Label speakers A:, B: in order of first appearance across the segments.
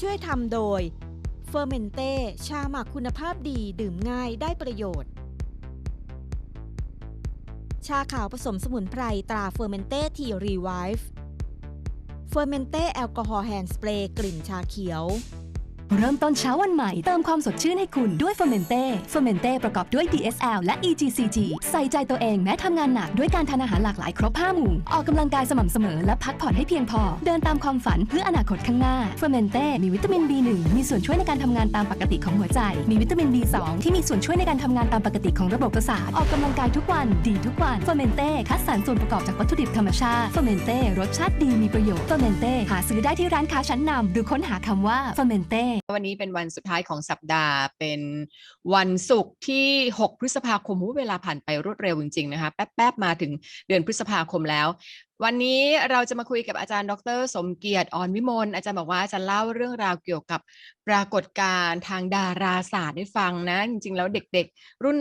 A: ช่วยทำโดยเฟอร์เมนเต้ชาหมักคุณภาพดีดื่มง่ายได้ประโยชน์ ชาขาวผสมสมุนไพรตราเฟอร์เมนเต้ทีรีไวฟ์เฟอร์เมนเต้แอลกอฮอล์แฮนด์สเปรย์กลิ่นชาเขียว
B: เริ่มต้นเช้าวันใหม่ เติมความสดชื่นให้คุณด้วยเฟอร์เมนเต้เฟอร์เมนเต้ประกอบด้วย DSL และ EGCG ใส่ใจตัวเองแม้ทำงานหนักด้วยการทานอาหารหลากหลายครบ5หมู่ ออกกำลังกายสม่ำเสมอและพักผ่อนให้เพียงพอ เดินตามความฝันเพื่ออนาคตข้างหน้าเฟอร์เมนเต้มีวิตามิน B1 มีส่วนช่วยในการทำงานตามปกติของหัวใจ มีวิตามิน B2 ที่มีส่วนช่วยในการทำงานตามปกติของระบบประสาท ออกกำลังกายทุกวัน ดีทุกวันเฟอร์เมนเต้คัดสรรส่วนประกอบจากวัตถุดิบธรรมชาติเฟอร์เมนเต้รสชาติดีมีประโยชน์เฟอร์เมนเต้หาซื้อได้ที่ร้านค้าชั้นนำหรือค้นหาคำว่าเฟอร์เมนเต้
C: วันนี้เป็นวันสุดท้ายของสัปดาห์ เป็นวันศุกร์ที่ 6 พฤษภาคมเวลาผ่านไปรวดเร็วจริงๆนะคะแป๊บๆมาถึงเดือนพฤษภาคมแล้ว วันนี้เราจะมาคุยกับอาจารย์ ดร สมเกียรติอ่อนวิมลอาจารย์บอกว่าจะเล่าเรื่องราวเกี่ยวกับปรากฏการณ์ทางดาราศาสตร์ให้ฟังนะ จริงๆ แล้วเด็กๆ รุ่น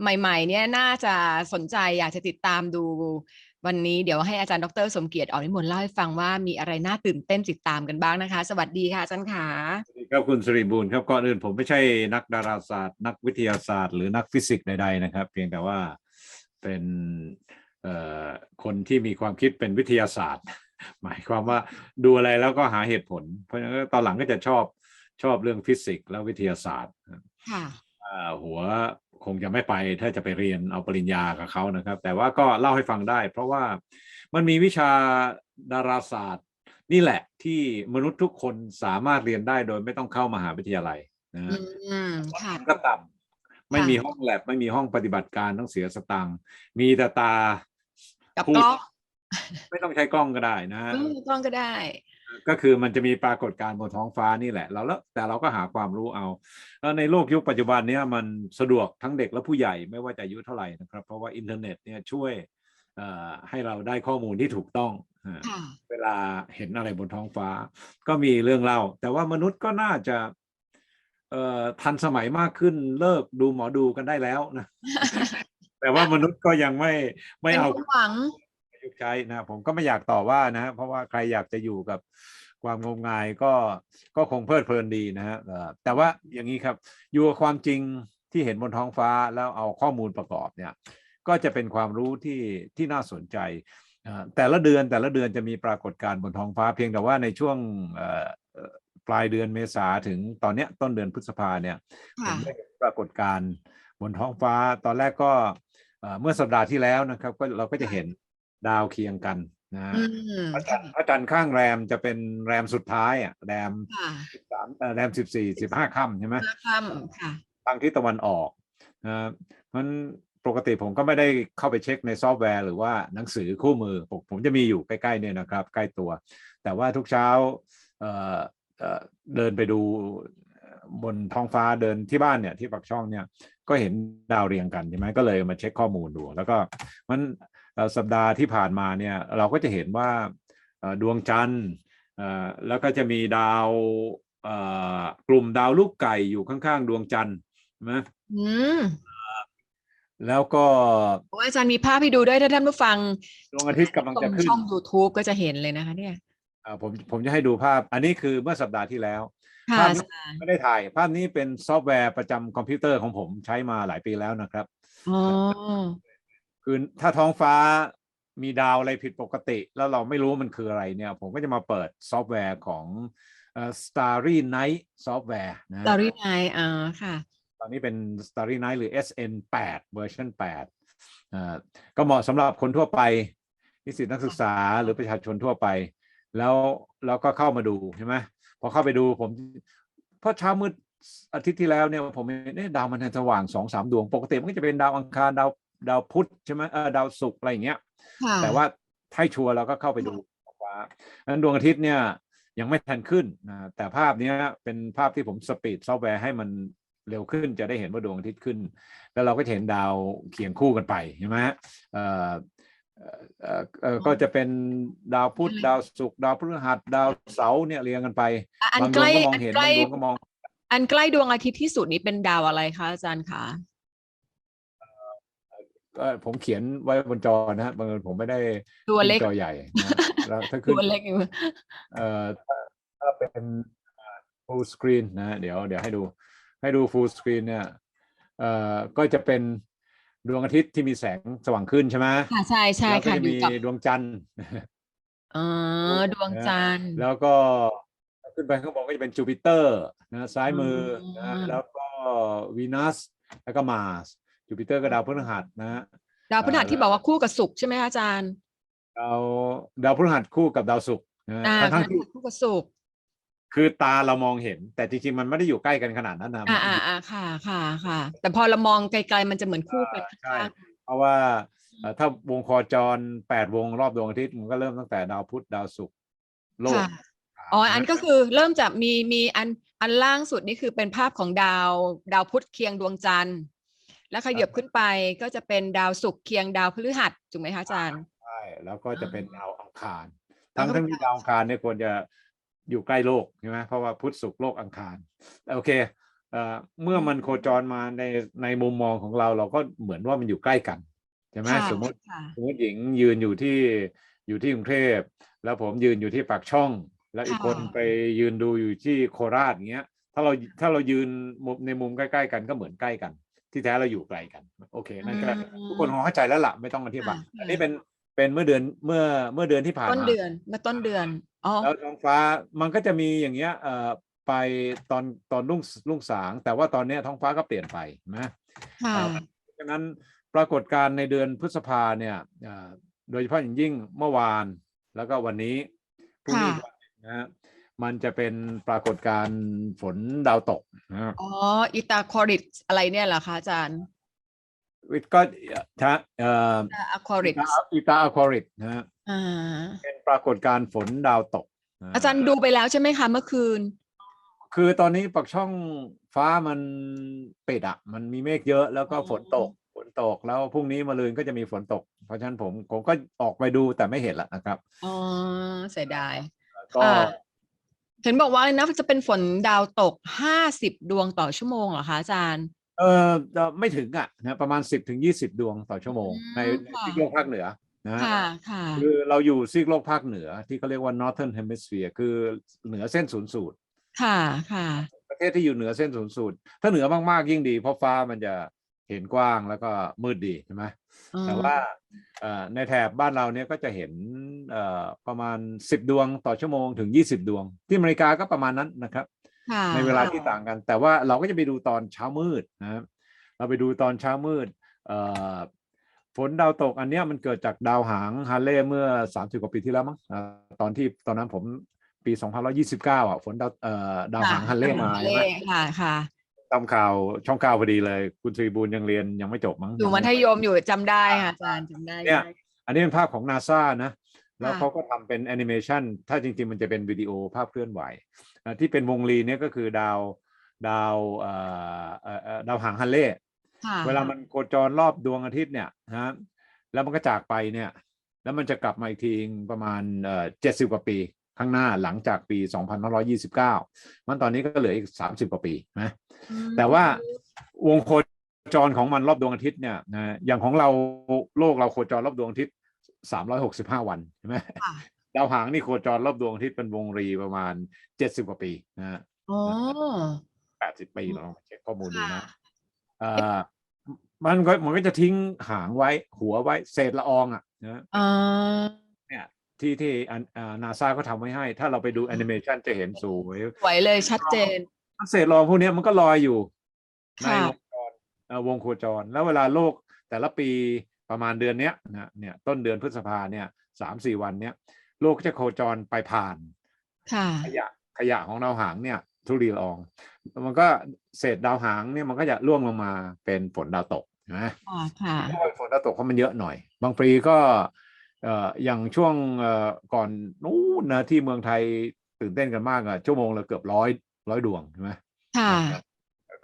C: ใหม่ ๆ เนี่ยน่าจะสนใจอยากจะติดตามดู วันนี้เดี๋ยวให้อาจารย์ดร สมเกียรติอ่อนวิมลเล่าให้ฟังว่ามีอะไรน่าตื่นเต้นติดตามกันบ้างนะคะ สวัสดีค่ะอาจารย์ขา
D: สวัสดีครับคุณสิริบูลครับก่อนอื่นผมไม่ใช่นักดาราศาสตร์ นักวิทยาศาสตร์ หรือนักฟิสิกส์ใดๆนะครับ เพียงแต่ว่าเป็นเอ่อคนที่มีความคิดเป็นวิทยาศาสตร์ หมายความว่าดูอะไรแล้วก็หาเหตุผล เพราะฉะนั้นตอนหลังก็จะชอบชอบเรื่องฟิสิกส์และวิทยาศาสตร์
C: ค่ะ
D: อ่าหัว คงจะไม่ไปถ้าจะไปเรียนเอาปริญญากับเขานะครับ แต่ว่าก็เล่าให้ฟังได้ เพราะว่ามันมีวิชาดาราศาสตร์ นี่แหละที่มนุษย์ทุกคนสามารถเรียนได้โดยไม่ต้องเข้ามหาวิทยาลัยนะ
C: อืมค่ะ
D: ก็ต่ำไม่
C: ค่ะ
D: มีห้องแลบไม่มีห้องปฏิบัติการต้องเสียสตังค์มีแต่ตา
C: กับ
D: พูด
C: กล้อง
D: ไม่ต้องใช้กล้องก็ได้นะฮะ
C: อืมกล้องก็ได้
D: ก็คือมันจะมีปรากฏการณ์บนท้องฟ้านี่แหละเราแล้วแต่เราก็หาความรู้เอาแล้วในโลกยุคปัจจุบันเนี้ยมันสะดวกทั้งเด็กและผู้ใหญ่ไม่ว่าจะอายุเท่าไหร่นะครับ เพราะว่าอินเทอร์เน็ตเนี่ยช่วยเอ่อให้เราได้ข้อมูลที่ถูกต้องอ่า
C: ค่ะ
D: เวลาเห็นอะไรบนท้องฟ้า ก็มีเรื่องเล่า แต่ว่ามนุษย์ก็น่าจะเอ่อทันสมัยมากขึ้นเลิกดูหมอดูกันได้แล้วนะแต่ว่ามนุษย์ก็ยังไม่ไม่
C: เป็น
D: เอา
C: ความหวัง
D: ประ ยุกต์ใช้นะผมก็ไม่อยากต่อว่านะฮะเพราะว่าใครอยากจะอยู่กับความงมงายก็ก็คงเพลิดเพลินดีนะฮะเอ่อแต่ว่าอย่างนี้ครับอยู่กับความจริงที่เห็นบนท้องฟ้าแล้วเอาข้อมูลประกอบเนี่ยก็จะเป็นความรู้ที่ที่น่าสนใจเอ่อแต่ละเดือนแต่ละเดือนจะมีปรากฏการณ์บนท้องฟ้าเพียงแต่ว่าในช่วงเอ่อเอ่อปลายเดือนเมษาถึงตอนเนี้ยต้นเดือนพฤษภาเนี่ยผ
C: ค่ะ
D: มได้เห็นปรากฏการณ์บนท้องฟ้าตอนแรกก็เอ่อเมื่อสัปดาห์ที่แล้วนะครับก็เราก็จะเห็น ดาวเคียงกันนะฮะ
C: อืม
D: พระจันทร์พระจันทร์ข้างแรมจะเป็นแรมสุดท้ายอะแรม
C: ค่ะ
D: สามเอ่อแรมสิบสี่สิบห้าค่ำใช่ไหม
C: ห้าค่ำค่ะ
D: ทางทิศตะวันออกนะมันปกติผมก็ไม่ได้เข้าไปเช็คในซอฟต์แวร์หรือว่าหนังสือคู่มือ ผมผมจะมีอยู่ใกล้ๆเนี่ยนะครับ ใกล้ตัว แต่ว่าทุกเช้าเอ่อเอ่อเดินไปดูบนท้องฟ้าเดินที่บ้านเนี่ยที่ปักช่องเนี่ยก็เห็นดาวเรียงกันใช่ไหมก็เลยมาเช็คข้อมูลดู แล้วก็มันเอ่อ สัปดาห์ที่ผ่านมาเนี่ยเราก็จะเห็นว่าเอ่อดวงจันทร์เอ่อแล้วก็จะมีดาวเอ่อกลุ่มดาวลูกไก่อยู่ข้างๆ ดวงจันทร์ใช่ไหม
C: อืม
D: แล้วก็
C: โอ้ยอาจารย์มีภาพให้ดูด้วยถ้าท่านผู้ฟัง
D: ดวงอาทิตย์กำลัง
C: ตร
D: จะ
C: ง
D: ขึ้น
C: ช่อง YouTube ก็จะเห็นเลยนะคะเนี่ย
D: อ่าผมผมจะให้ดูภาพ อันนี้คือเมื่อสัปดาห์ที่แล้ว
C: ค่ะ
D: ภาพ
C: อา
D: นี้
C: จารย์
D: ไม่ได้ถ่าย ภาพนี้เป็นซอฟต์แวร์ประจำคอมพิวเตอร์ของผมใช้มาหลายปีแล้วนะครับ
C: อ๋อ
D: คือถ้าท้องฟ้ามีดาวอะไรผิดปกติ แล้วเราไม่รู้มันคืออะไรเนี่ย ผมก็จะมาเปิดซอฟต์แวร์ของเอ่อ Starry Night ซอฟต์แวร์นะ
C: ดารีไนอ่าค่ะ
D: ตอนนี้เป็น Starry Night หรือ SN8 เวอร์ชัน8อ่าก็เหมาะสำหรับคนทั่วไป นิสิตนักศึกษาหรือประชาชนทั่วไป แล้วเราก็เข้ามาดูใช่ไหมพอเข้าไปดูผมเพราะเช้ามืดอาทิตย์ที่แล้วเนี่ยผมเห็นเอ๊ะดาวมันสว่างสองสามดวง ปกติมันก็จะเป็นดาวอังคารดาว ดาวพุธใช่ไหมเออดาวศุกร์อะไรอย่างเงี้ย
C: ค่ะ
D: แต่ว่าให้ชัวร์เราก็เข้าไปดูท้องฟ้าดังนั้นดวงอาทิตย์เนี่ยยังไม่ทันขึ้นนะแต่ภาพเนี้ยเป็นภาพที่ผมสปีดซอฟต์แวร์ให้มันเร็วขึ้นจะได้เห็นว่าดวงอาทิตย์ขึ้น แล้วเราก็จะเห็นดาวเคียงคู่กันไปใช่ไหมฮะเอ่อเอ่อเอ่อเอ่อก็จะเป็นดาวพุธดาวศุกร์ดาวพฤหัสดาวเสาร์เนี่ยเรียงกันไป
C: อะอัน
D: บางด
C: ใก
D: วง
C: ล้
D: ก็มอง
C: อัน
D: เห็น
C: ใกล้
D: บางดวงก็มอง
C: อันใกล้ดวงอาทิตย์ที่สุดนี้เป็นดาวอะไรคะอาจารย์คะ
D: ก็ผมเขียนไว้บนจอนะฮะบังเอิญผมไม่ได้
C: ตัวเล็ก
D: ขึ้นจอใหญ่นะแล้วถ้าขึ้น
C: ตัวเล็กอยู่
D: เอ่อถ้าถ้าเป็น full screen นะเดี๋ยวเดี๋ยวให้ดู ให้ดู full screen เนี่ยเอ่อก็จะเป็นดวงอาทิตย์ที่มีแสงสว่างขึ้นใช่ไหม
C: ค่ะใช่ใช่
D: แล้วก็
C: ค่ะ
D: จะ
C: อยู่
D: มี
C: กับ
D: ดวงจันทร์
C: อ๋อดวงจันทร์
D: แล้วก็ขึ้นไปข้างบนก็จะเป็นจูปิเตอร์นะซ้ายมือนะ
C: อืม
D: แล้วก็วีนัสแล้วก็มาส จูปิเตอร์ก็ดาวพฤหัสนะ
C: ดาวพฤหัสที่บอกว่าคู่กับศุกร์ใช่ไหมคะอาจารย์
D: ดาวดาวพฤหัสคู่กับดาวศุกร์นะ
C: อ่า
D: ทั้ง
C: พ
D: ทั้ง
C: ฤ
D: ที่
C: หัสคู่กับศุกร์
D: คือตาเรามองเห็น แต่จริงๆมันไม่ได้อยู่ใกล้กันขนาดนั้นนะ
C: อ่าอ่าอ่าค่ะค่ะค่ะ แต่พอเรามองไกลๆมันจะเหมือนคู่กัน
D: ใช่
C: ข้าง
D: เพราะว่าเอ่อถ้าวงโคจรแปดวงรอบดวงอาทิตย์มันก็เริ่มตั้งแต่ดาวพุธดาวศุกร์โล
C: ๆ
D: ก
C: ค่ะอ๋ออันก็คือเริ่มจากมีมีอันอันล่างสุดนี่คือเป็นภาพของดาวดาวพุธเคียงดวงจันทร์ แล้วขยับขึ้นไปก็จะเป็นดาวศุกร์เคียงดาวพฤหัสถูกไหมคะอาจารย์
D: ใช่แล้วก็จะเป็นดาวอังคาร
C: แล้ว
D: ทั้ง
C: ก็
D: ทั้งที่ดาวอังคารเนี่ยควรจะอยู่ใกล้โลกใช่ไหมเพราะว่าพุธศุกร์โลกอังคารโอเคเอ่อเมื่อมันโคจรมาในในมุมมองของเราเราก็เหมือนว่ามันอยู่ใกล้กันใช่ไหม
C: ค่ะ
D: สมมติ
C: ค่ะ
D: สมมติหญิงยืนอยู่ที่อยู่ที่กรุงเทพแล้วผมยืนอยู่ที่ปากช่อง แล้วอีก
C: ค่ะ
D: คนไปยืนดูอยู่ที่โคราชอย่างเงี้ยถ้าเราถ้าเรายืนมุมในมุมใกล้ ๆ กันก็เหมือนใกล้กัน ที่แท้เราอยู่ไกลกัน โอเค นั่นก็
C: อืม
D: ทุกคนคงเข้าใจแล้วล่ะไม่ต้องอธิบาย
C: ค่ะ
D: อันนี้เป็นเป็นเมื่อเดือนเมื่อเมื่อเดือนที่ผ่าน
C: ต้น
D: มา
C: เดือนเมื่อต้นเดือนอ๋อ
D: แล้วท้องฟ้ามันก็จะมีอย่างเงี้ยเอ่อไปตอนตอนรุ่งรุ่งสาง แต่ว่าตอนเนี้ยท้องฟ้าก็เปลี่ยนไปนะ
C: ค่ะ
D: เพราะฉะนั้นปรากฏการณ์ในเดือนพฤษภาเนี่ยเอ่อโดยเฉพาะอย่างยิ่งเมื่อวานแล้วก็วันนี้พรุ่งนี้
C: ค่ะ
D: วันหนึ่งนะฮะ มันจะเป็นปรากฏการณ์ฝนดาวตกนะฮะ
C: อ๋ออิตาคอริสอะไรเนี่ยเหรอคะอาจารย์
D: ก็ถ้าเอ่อ
C: อะคอริ
D: อิ
C: ส
D: ตาอิตาอะคอริดนะฮะ
C: อ่า
D: เป็นปรากฏการณ์ฝนดาวตกนะ
C: อาจารย์ดูไปแล้วใช่ไหมคะเมื่อคืน
D: คือตอนนี้ปักช่องฟ้ามันปิดอะ มันมีเมฆเยอะแล้วก็
C: อ๋อ
D: ฝนตกฝนตกแล้วพรุ่งนี้มะรืนก็จะมีฝนตก เพราะฉะนั้นผมผมก็ออกไปดูแต่ไม่เห็นละนะครับ
C: อ๋อเสียดาย
D: ก็
C: อ่า เห็นบอกว่านะจะเป็นฝนดาวตกห้าสิบดวงต่อชั่วโมงเหรอคะอาจารย์
D: เออเอ่อไม่ถึงอะนะประมาณสิบถึงยี่สิบดวงต่อชั่วโมง
C: อืม
D: ในใน
C: ค่ะ
D: ซีกโลกภาคเหนือนะ
C: ค่ะค่ะ
D: คือเราอยู่ซีกโลกภาคเหนือที่เขาเรียกว่า northern hemisphere คือเหนือเส้นศูนย์สูตร
C: ค่ะค่ะ
D: ประเทศที่อยู่เหนือเส้นศูนย์สูตร ถ้าเหนือมากๆยิ่งดี เพราะฟ้ามันจะ เห็นกว้างแล้วก็มืดดีใช่ไหม
C: อืม
D: แต่ว่าเอ่อในแถบบ้านเราเนี่ยก็จะเห็นเอ่อประมาณ 10 ดวงต่อชั่วโมงถึง 20 ดวง ที่อเมริกาก็ประมาณนั้นนะครับ
C: ค่ะ
D: ในเวลาที่ต่างกัน แต่ว่าเราก็จะไปดูตอนเช้ามืดนะครับเราไปดูตอนเช้ามืดเอ่อฝนดาวตกอันเนี้ยมันเกิดจากดาวหางฮาเล่เมื่อ 30 กว่าปีที่แล้วมั้งเอ่อตอนที่ตอนนั้นผมปี2129 อะ ฝนดาวเอ่อดาวหางฮาเล่มา
C: ฮา
D: ใช่ไหม
C: เล่ค่ะค่ะ
D: ทำข่าวช่องข่าวพอดีเลย คุณทรีบูลยังเรียนยังไม่จบมั้ง
C: อยู่มัธยมอยู่จำได้ค่ะอาจารย์จำได้
D: เนี่ยอันนี้เป็นภาพของนาซานะ แล้ว
C: ค่ะ
D: เขาก็ทำเป็นแอนิเมชันถ้าจริง ๆ มันจะเป็นวิดีโอภาพเคลื่อนไหวอะที่เป็นวงรีเนี่ยก็คือดาวดาวเอ่อเอ่อเอ่อดาวหางฮันเล่
C: ค่ะ
D: เวลามันโคจรรอบดวงอาทิตย์เนี่ยนะฮะแล้วมันก็จากไปเนี่ย แล้วมันจะกลับมาอีกทีประมาณเอ่อเจ็ดสิบกว่าปี ข้างหน้าหลังจากปี 2529 มันตอนนี้ก็เหลืออีก 30 กว่าปีนะ
C: อืม
D: แต่ว่าวงโคจรของมันรอบดวงอาทิตย์เนี่ยนะอย่างของเราโลกเราโคจรรอบดวงอาทิตย์ 365 วันใช่ไหม
C: ค่ะ
D: ดาวหางนี่โคจรรอบดวงอาทิตย์เป็นวงรีประมาณ 70 กว่าปีนะฮะ
C: อ๋อ
D: 80ปีเราลองเช็คข้อมูลดู
C: ค่ะ
D: นะเอ่อมันก็มันก็จะทิ้งหางไว้ หัวไว้เศษละอองอะนะ
C: อ่า
D: เนี่ย ที่ที่อันนาซาเขาทำไว้ให้ ถ้าเราไปดูแอนิเมชันจะเห็นสวย
C: สวยเลยชัดเจน
D: เศษละอองพวกเนี้ยมันก็ลอยอยู่ใน
C: ค่ะ
D: วงจรเอ่อวงโคจร แล้วเวลาโลกแต่ละปีประมาณเดือนเนี้ยนะเนี่ยต้นเดือนพฤษภาเนี่ยสามสี่วันเนี้ยโลกจะโคจรไปผ่าน
C: ค่ะ
D: ขยะขยะของดาวหางเนี่ยทุลีละออง มันก็เศษดาวหางเนี่ยมันก็จะร่วงลงมาเป็นฝนดาวตกนะ
C: ค่ะค่ะ
D: ฝนดาวตกเพราะมันเยอะหน่อย บางปีก็เอ่ออย่างช่วงเอ่อก่อนนู้นนะที่เมืองไทยตื่นเต้นกันมากอะชั่วโมงละเกือบร้อยร้อยดวงใช่ไหม
C: ค่ะ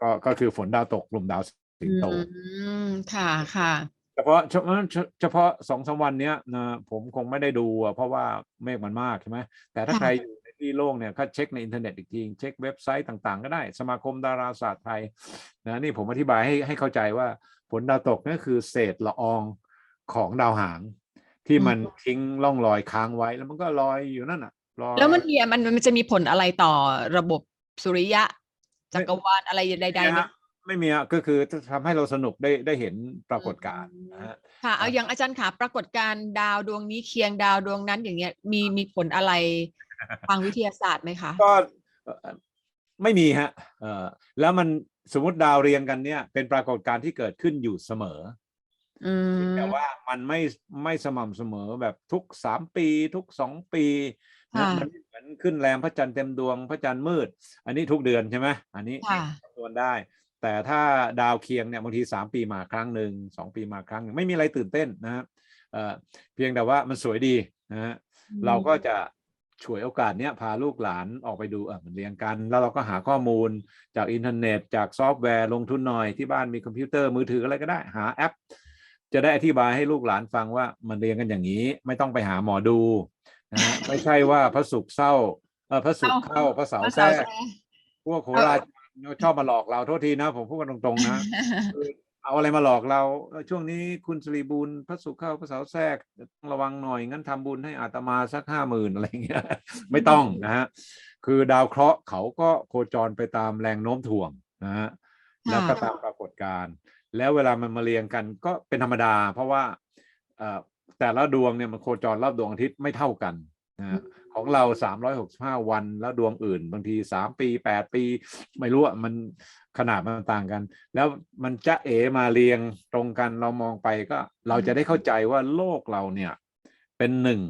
D: ก็ก็คือฝนดาวตกกลุ่มดาวสิงโต
C: อืมค่ะค่ะ
D: เฉพาะเฉพาะเฉพาะสองสามวันเนี้ยนะผมคงไม่ได้ดูอะเพราะว่าเมฆมันมากใช่ไหมแต่ถ้า
C: ค่ะ
D: ใครอยู่ในที่โล่งเนี่ยก็เช็คในอินเทอร์เน็ตอีกทีเช็คเว็บไซต์ต่างๆ ก็ได้ สมาคมดาราศาสตร์ไทยนะนี่ผมอธิบายให้ให้เข้าใจว่าฝนดาวตกนั่นคือเศษละอองของดาวหาง ที่มันทิ้งล่องรอยค้างไว้ แล้วมันก็ลอยอยู่นั่นอะลอย
C: แล้วมันมีมันมันจะมีผลอะไรต่อระบบสุริยะจักรวาลอะไรใดๆ
D: นะ
C: นะ
D: ฮะไม่มีอะก็คือทำให้เราสนุกได้ได้เห็นปรากฏการณ์นะฮะ
C: ค่ะเอาอย่างอาจารย์ขาปรากฏการณ์ดาวดวงนี้เคียงดาวดวงนั้นอย่างเงี้ยมีมีผลอะไรทางวิทยาศาสตร์ไหมคะ
D: ก็เอ่อไม่มีฮะเอ่อแล้วมันสมมติดาวเรียงกันเนี่ยเป็นปรากฏการณ์ที่เกิดขึ้นอยู่เสมอ
C: อืม
D: แต่ว่ามันไม่ไม่สม่ำเสมอแบบทุกสามปีทุกสองปีนะ
C: ค่ะ
D: มันเหมือนขึ้นแรมพระจันทร์เต็มดวงพระจันทร์มืด อันนี้ทุกเดือนใช่ไหมอันนี้
C: ค่ะ
D: คำนวณได้ แต่ถ้าดาวเคียงเนี่ยบางทีสามปีมาครั้งหนึ่งสองปีมาครั้งหนึ่งไม่มีอะไรตื่นเต้นนะฮะเอ่อเพียงแต่ว่ามันสวยดีนะฮะเราก็จะฉวยโอกาสเนี้ยพาลูกหลานออกไปดูอะมันเรียงกัน แล้วเราก็หาข้อมูลจากอินเทอร์เน็ต จากซอฟต์แวร์ลงทุนหน่อยที่บ้านมีคอมพิวเตอร์มือถืออะไรก็ได้ หาแอป จะได้อธิบายให้ลูกหลานฟังว่ามันเรียงกันอย่างนี้ ไม่ต้องไปหาหมอดูนะฮะไม่ใช่ว่าพระศุกร์เศร้าเออพระศุกร์เข้าพระเสาร์แทรกพวกโหราจารย์ชอบมาหลอกเราโทษทีนะ ผมพูดกันตรงๆนะคือเอาอะไรมาหลอกเราเออช่วงนี้คุณสรีบุญพระศุกร์เข้าพระเสาร์แทรกต้องระวังหน่อยงั้นทำบุญให้อาตมาสักห้าหมื่นอะไรเงี้ยไม่ต้องนะฮะคือดาวเคราะห์เขาก็โคจรไปตามแรงโน้มถ่วงนะฮะแล้วก็ตามปรากฏการณ์ แล้วเวลามันมาเรียงกันก็เป็นธรรมดา เพราะว่าเอ่อแต่ละดวงเนี่ยมันโคจรรอบดวงอาทิตย์ไม่เท่ากันนะฮะของเรา 365 วันแล้วดวงอื่น บางที 3 ปี 8 ปี ไม่รู้อะมันขนาดมันต่างกัน แล้วมันจะเอมาเรียงตรงกันเรามองไปก็เราจะได้เข้าใจว่าโลกเราเนี่ยเป็นหนึ่ง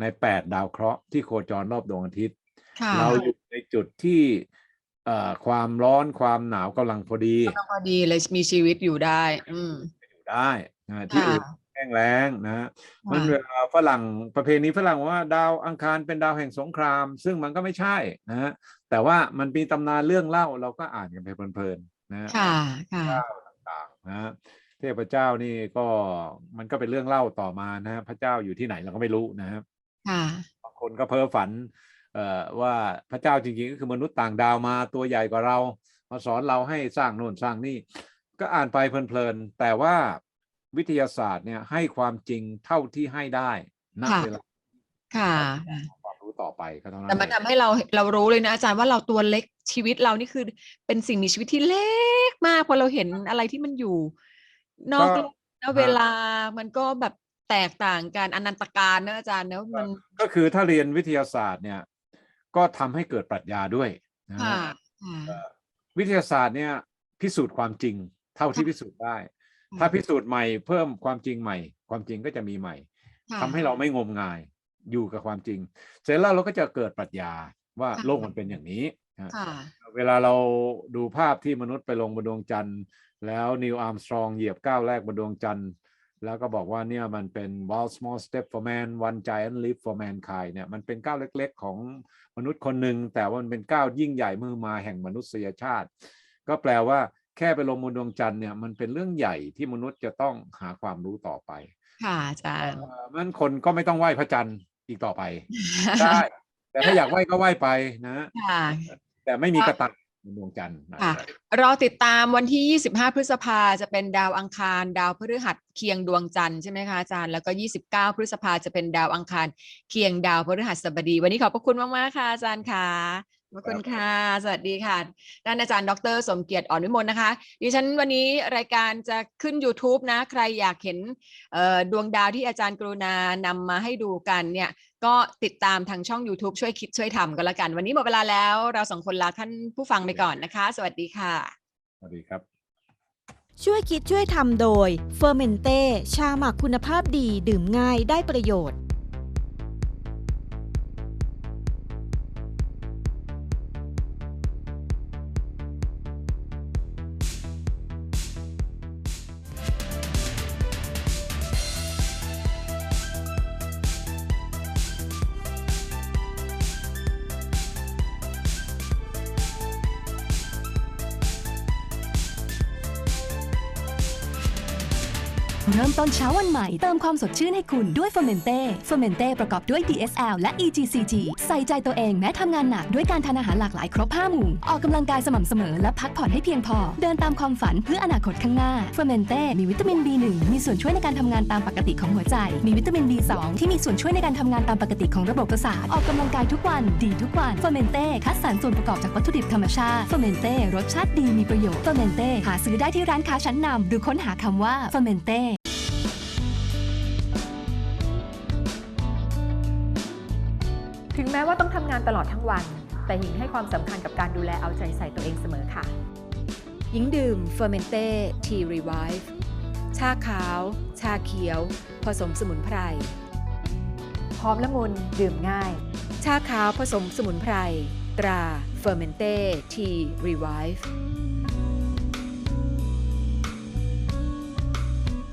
D: ในแปดดาวเคราะห์ที่โคจรรอบดวงอาทิตย์
C: ค่ะ
D: เราอยู่ในจุดที่เอ่อ ความร้อนความหนาวกำลังพอดี
C: พอดีเลยมีชีวิตอยู่ได้ อืม
D: อยู่ได้นะที่
C: ค่ะ
D: อื่นแห้งแล้งนะฮะมันเวลาฝรั่งประเพณีฝรั่งว่าดาวอังคารเป็นดาวแห่งสงคราม ซึ่งมันก็ไม่ใช่นะฮะแต่ว่ามันมีตำนานเรื่องเล่าเราก็อ่านกันไปเพลินๆนะฮะ
C: ค่ะค่ะ
D: เจ้าต่างๆนะฮะเทพเจ้านี่ก็มันก็เป็นเรื่องเล่าต่อมานะฮะพระเจ้าอยู่ที่ไหนเราก็ไม่รู้นะครับ
C: ค่ะ
D: บางคนก็เพ้อฝันเอ่อ ว่าพระเจ้าจริงๆก็คือมนุษย์ต่างดาวมาตัวใหญ่กว่าเรา มาสอนเราให้สร้างโน่นสร้างนี่ ก็อ่านไปเพลินๆแต่ว่าวิทยาศาสตร์เนี่ยให้ความจริงเท่าที่ให้ได้ณ
C: ค่ะ
D: เวลา
C: ค่ะ
D: ความรู้ต่อไปก็เท่านั้น
C: แต่มัน
D: เอง
C: ทำให้เราเรารู้เลยนะอาจารย์ว่าเราตัวเล็กชีวิตเรานี่คือเป็นสิ่งมีชีวิตที่เล็กมากพอเราเห็นอะไรที่มันอยู่ นอกโลกนะเวลามันก็แบบแตกต่างกันอนันตการนะอาจารย์เนอะมัน
D: ก็คือถ้าเรียนวิทยาศาสตร์เนี่ย ก็ทำให้เกิดปรัชญาด้วยนะฮะ
C: ค่ะค่ะ
D: วิทยาศาสตร์เนี่ยพิสูจน์ความจริงเท่าที่พิสูจน์ได้
C: ค่ะ
D: ถ้าพิสูจน์ใหม่เพิ่มความจริงใหม่ ความจริงก็จะมีใหม่
C: ค่ะ
D: ทำให้เราไม่งมงายอยู่กับความจริง เสร็จแล้วเราก็จะเกิดปรัชญาว่า
C: ค่ะ
D: โลกมันเป็นอย่างนี้นะ
C: ค่ะ
D: เวลาเราดูภาพที่มนุษย์ไปลงบนดวงจันทร์ แล้วนิวอาร์มสตรองเหยียบก้าวแรกบนดวงจันทร์ แล้วก็บอกว่าเนี่ยมันเป็น one small step for man one giant leap for mankind เนี่ยมันเป็นก้าวเล็กๆ ของมนุษย์คนหนึ่งแต่ว่ามันเป็นก้าวยิ่งใหญ่มือมาแห่งมนุษยชาติ ก็แปลว่าแค่ไปลงบนดวงจันทร์เนี่ยมันเป็นเรื่องใหญ่ที่มนุษย์จะต้องหาความรู้ต่อไป
C: ค่ะอาจารย์
D: เอ่อมันคนก็ไม่ต้องไหว้พระจันทร์อีกต่อไปได้แต่ถ้าอยากไหว้ก็ไหว้ไปนะ
C: ค่ะ
D: แต่ไม่มีกระตังบน ดวงจันทร์นะ
C: ค่ะรอติดตามวันที่ 25 พฤษภาจะเป็นดาวอังคาร ดาวพฤหัสเคียงดวงจันทร์ใช่ไหมคะอาจารย์แล้วก็ 29 พฤษภาจะเป็นดาวอังคารเคียงดาวพฤหัสบดี วันนี้ขอบพระคุณมากๆค่ะอาจารย์ค่ะขอบคุณค่ะ สวัสดีค่ะท่านอาจารย์ ดร สมเกียรติอ่อนวิมลนะคะ ดิฉันวันนี้รายการจะขึ้น YouTube นะ ใครอยากเห็นเอ่อดวงดาวที่อาจารย์กรุณานำมาให้ดูกันเนี่ย ก็ติดตามทางช่อง YouTube ช่วยคิดช่วยทำก็แล้วกัน วันนี้หมดเวลาแล้ว เราสองคนลาท่านผู้ฟังไปก่อนนะคะ สวัสดีค่ะ
D: สวัสดีครับ
A: ช่วยคิดช่วยทำโดยเฟอร์เมนเต้ชาหมักคุณภาพดีดื่มง่ายได้ประโยชน์
B: ต้นเช้าวันใหม่ เติมความสดชื่นให้คุณด้วยเฟอร์เมนเต้เฟอร์เมนเต้ประกอบด้วย DSL และ EGCG ใส่ใจตัวเองแม้ทำงานหนักด้วยการทานอาหารหลากหลายครบ5หมู่ ออกกำลังกายสม่ำเสมอและพักผ่อนให้เพียงพอ เดินตามความฝันเพื่ออนาคตข้างหน้าเฟอร์เมนเต้มีวิตามิน B1 มีส่วนช่วยในการทำงานตามปกติของหัวใจ มีวิตามิน B2 ที่มีส่วนช่วยในการทำงานตามปกติของระบบประสาทออกกำลังกายทุกวันดีทุกวันเฟอร์เมนเต้คัดสรรส่วนประกอบจากวัตถุดิบธรรมชาติเฟอร์เมนเต้รสชาติดีมีประโยชน์เฟอร์เมนเต้หาซื้อได้ที่ร้านค้าชั้นนำหรือค้นหาคำว่าเฟอร์เมนเต้
E: ว่าต้องทำงานตลอดทั้งวัน แต่หญิงให้ความสำคัญกับการดูแลเอาใจใส่ตัวเองเสมอค่ะ
C: หญิงดื่มเฟอร์เมนเต้ทีรีไวฟ์ชาขาว ชาเขียว ผสมสมุนไพร
E: หอมละมุนดื่มง่าย
C: ชาขาวผสมสมุนไพร ตราเฟอร์เมนเต้ทีรีไวฟ์